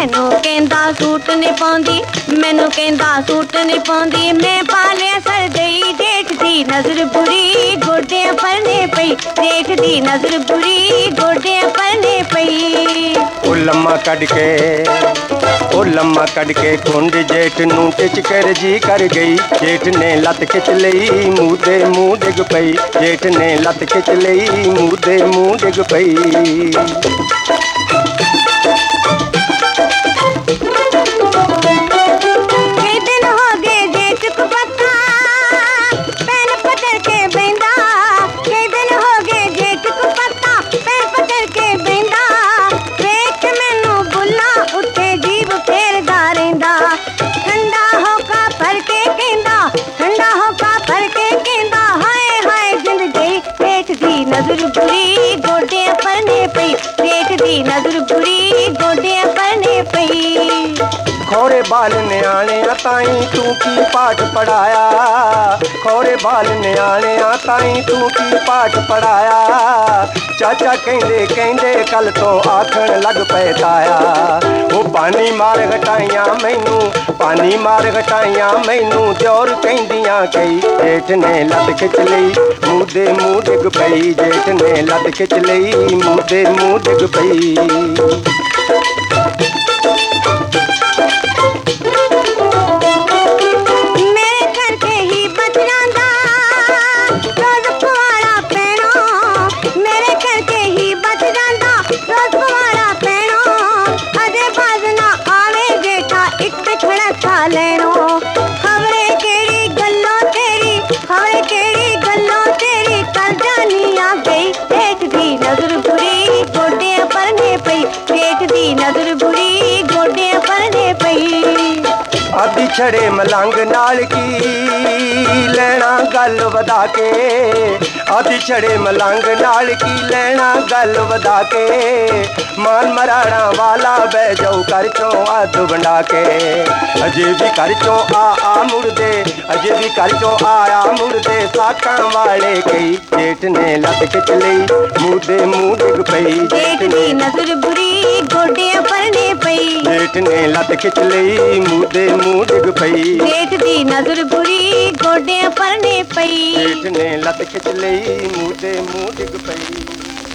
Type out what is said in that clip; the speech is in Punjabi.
ਮੈਨੂੰ ਕਹਿੰਦਾ ਸੂਟ ਨਹੀਂ ਪਾਉਂਦੀ, ਮੈਨੂੰ ਕਹਿੰਦਾ ਸੂਟ ਨਹੀਂ ਪਾਉਂਦੀ। ਮੈਂ ਪਾਲਿਆ ਸਰਦਈ ਦੇਖਦੀ, ਨਜ਼ਰ ਬੁਰੀ ਗੋਡੇ ਪਰਨੇ ਪਈ। ਦੇਖਦੀ, ਨਜ਼ਰ ਬੁਰੀ ਗੋਡੇ ਪਰਨੇ ਪਈ। ਉਹ ਲੰਮਾ ਕੱਢ ਕੇ, ਉਹ ਲੰਮਾ ਕੱਢ ਕੇ ਕੁੰਡ ਜੇਠ ਨੂੰ ਟਿਚ ਕਰ ਜੀ ਕਰ ਗਈ। ਜੇਠ ਨੇ ਲੱਤ ਖਿੱਚ ਲਈ, ਮੂੰਹ ਦੇ ਮੂੰਹ ਡਿੱਗ ਪਈ। ਜੇਠ ਨੇ ਲੱਤ ਖਿੱਚ ਲਈ, ਮੂੰਹ ਦੇ ਮੂੰਹ ਡਿੱਗ ਪਈ। ਹੋਕਾ ਭਰ ਕੇ ਕਹਿੰਦਾ, ਹਾਏ ਹਾਏ ਜਿੰਦ ਗਈ ਜੇਠ ਦੀ ਨਜ਼ਰ ਬੁਰੀ, ਗੋਡਿਆਂ ਪਰਨੇ ਪਈ ਜੇਠ ਦੀ ਨਜ਼ਰ ਬੁਰੀ, ਗੋਡਿਆਂ ਪਰਨੇ ਪਈ ਖੋਰੇ ਬਾਲ ਨਿਆਣਿਆਂ ਤਾਈ ਤੂੰ ਕੀ ਪਾਠ ਪੜਾਇਆ ਖੋਰੇ ਬਾਲ ਨਿਆਣਿਆਂ ਤਾਈ ਤੂੰ ਕੀ ਪਾਠ ਪੜਾਇਆ ਚਾਚਾ ਕਹਿੰਦੇ ਕਹਿੰਦੇ ਕੱਲ ਤੋਂ ਆਖਣ ਲੱਗ ਪਏ ਤਾਇਆ। ਉਹ ਪਾਣੀ ਮਾਰ ਘਟਾਈਆਂ ਮੈਨੂੰ ਪਾਣੀ ਮਾਰ ਘਟਾਈਆਂ ਮੈਨੂੰ, ਦਿਓਰ ਕਹਿੰਦੀਆਂ ਕਈ, ਜੇਠ ਨੇ ਲੱਤ ਖਿੱਚ ਲਈ ਮੂੰਹ ਦੇ ਮੂੰਹ ਡਿੱਗ ਪਈ, ਜੇਠ ਨੇ ਲੱਤ ਖਿੱਚ ਲਈ ਮੂੰਹ ਦੇ ਮੂੰਹ ਡਿੱਗ ਪਈ। ਛੜੇ ਮਲੰਗ ਨਾਲ ਕੀ ਲੈਣਾ ਗੱਲ ਵਧਾ ਕੇ ਆਦੀ ਛੜੇ ਮਲੰਗ ਨਾਲ ਕੀ ਲੈਣਾ ਗੱਲ ਵਧਾ ਕੇ ਮਾਨ ਮਰਾਣਾ ਵਾਲਾ ਬਹਿ ਜਾਉ ਕਰ ਚੋਂ ਅੱਧ ਵੰਡਾ ਕੇ ਅਜੇ ਵੀ ਕਰ ਚੋਂ ਆ ਆ ਮੁੜਦੇ ਅਜੇ ਵੀ ਕਰ ਚੋਂ ਆਇਆ ਮੁੜਦੇ ਸਾਕਾਂ ਵਾਲੇ ਕਈ ਜੇਠ ਨੇ ਲੱਤ ਖਿੱਚ ਲਈ ਮੂੰਹ ਦੇ ਮੂੰਹ ਡਿੱਗ ਪਈ ਜੇਠ ਦੀ ਨਜ਼ਰ ਬੁਰੀ ਗੋਡਿਆਂ ਪਰਨੇ ਜੇਠ ਨੇ ਲੱਤ ਖਿੱਚ ਲਈ ਮੂੰਹ ਦੇ ਮੂੰਹ ਡਿੱਗ ਪਈ। ਜੇਠ ਦੀ ਨਜ਼ਰ ਬੁਰੀ ਗੋਡਿਆਂ ਪਰਨੇ ਪਈ। ਜੇਠ ਨੇ ਲੱਤ ਖਿੱਚ ਲਈ ਮੂੰਹ ਤੇ ਮੂੰਹ ਡਿੱਗ ਪਈ।